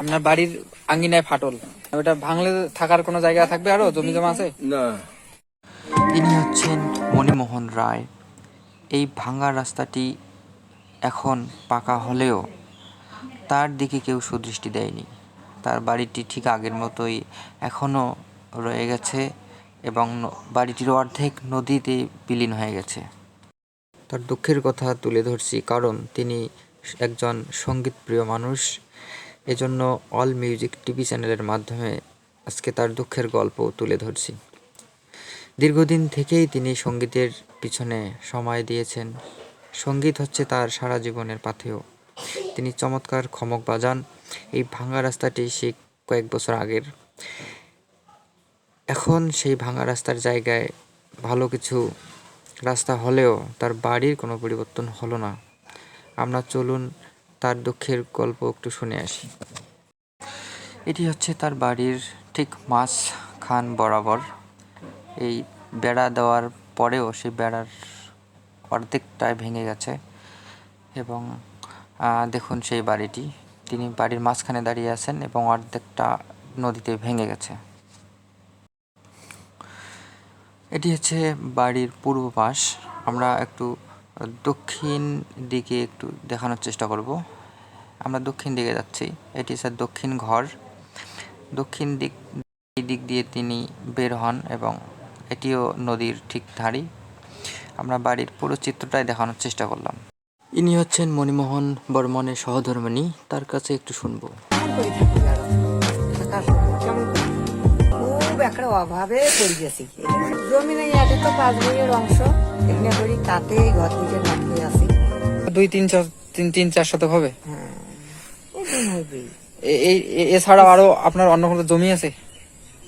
আপনার বাড়ির আঙ্গিনায় ফাটল। ওটা ভাঙলে থাকার কোনো জায়গা থাকবে আরও? জমি জমা আছে? না। ইনি হচ্ছেন মণিমোহন রায়। এই ভাঙা রাস্তাটি এখন পাকা হলেও তার দিকে কেউ সুদৃষ্টি দেয়নি। তার বাড়িটি ঠিক আগের মতোই এখনও রয়ে গেছে এবং বাড়িটির অর্ধেক নদীতে বিলীন হয়ে গেছে। তার দুঃখের কথা তুলে ধরছি কারণ তিনি একজন সঙ্গীতপ্রিয় মানুষ। এজন্য অল মিউজিক টিভি চ্যানেলের মাধ্যমে আজকে তার দুঃখের গল্প তুলে ধরছি। দীর্ঘদিন থেকেই তিনি সঙ্গীতের পিছনে সময় দিয়েছেন। সংগীত হচ্ছে তার সারা জীবনের পাথেয়। তিনি চমৎকার খমক বাজান। এই ভাঙা রাস্তাটি সে কয়েক বছর আগের। এখন সেই ভাঙা রাস্তার জায়গায় ভালো কিছু রাস্তা হলেও তার বাড়ির কোনো পরিবর্তন হলো না। আমরা চলুন তার দুঃখের গল্প একটু শুনে আসি। এটি হচ্ছে তার বাড়ির ঠিক মাছ খান বরাবর। এই বেড়া দেওয়ার পরেও সেই বেড়ার অর্ধেকটাই ভেঙে গেছে এবং দেখুন সেই বাড়িটি। তিনি বাড়ির মাঝখানে দাঁড়িয়ে আছেন এবং অর্ধেকটা নদীতে ভেঙে গেছে। এটি হচ্ছে বাড়ির পূর্ব পাশ। আমরা একটু দক্ষিণ দিকে একটু দেখানোর চেষ্টা করব। আমরা দক্ষিণ দিকে যাচ্ছি। এটি স্যার দক্ষিণ ঘর। দক্ষিণ দিক, এই দিক দিয়ে তিনি বের হন এবং এটিও নদীর ঠিক ধারেই। আমরা বাড়ির পুরো চিত্রটাই দেখানোর চেষ্টা করলাম। ইনি হচ্ছেন মণিমোহন বর্মনের সহধর্মিণী তার কাছে একটু শুনব। অভাবে পড়ে গেছি। জমি নেই আছে তো পাঁচ বইয়ের অংশ। এখানে করি তাতেই ঘর থেকে মাটিয়ে আসি দুই তিন চার তিন তিন চার শতক হবে? হ্যাঁ এই দিন হইবেই। এ- এই এ- এছাড়াও আরও আপনার অন্য কোনো জমি আছে?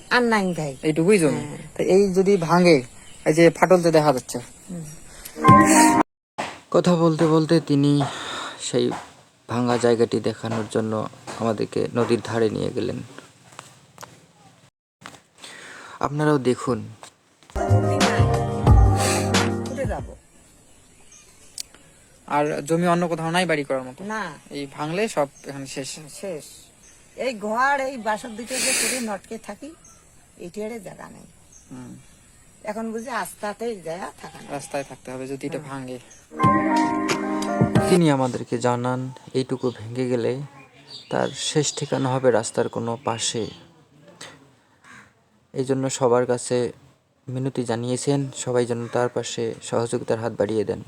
আর নাই ভাই। এইটুকুই জমি? এই যদি ভাঙে এই যে ফাটল যে দেখা যাচ্ছে। কথা বলতে বলতে তিনি সেই ভাঙা জায়গাটি দেখানোর জন্য আমাদেরকে নদীর ধারে নিয়ে গেলেন। আপনারাও দেখুন আর জমি অন্য কোথাও নাই বাড়ি করার মতো? না। এই ভাঙলে সব এখানে শেষ। শেষ। এই ঘর এই বাসার দিকে যে করে নটকে থাকি এটিয়ারে জায়গা নেই। এখন বুঝি আস্তাতে জায়গা থাকা রাস্তায় থাকতে হবে যদি এটা ভাঙে। তিনি আমাদেরকে জানান এইটুকু ভেঙে গেলে তার শেষ ঠিকানা হবে রাস্তার কোনো পাশে। এই জন্য সবার কাছে মিনতি জানিয়েছেন সবাই যেন তার পাশে সহযোগিতার হাত বাড়িয়ে দেন।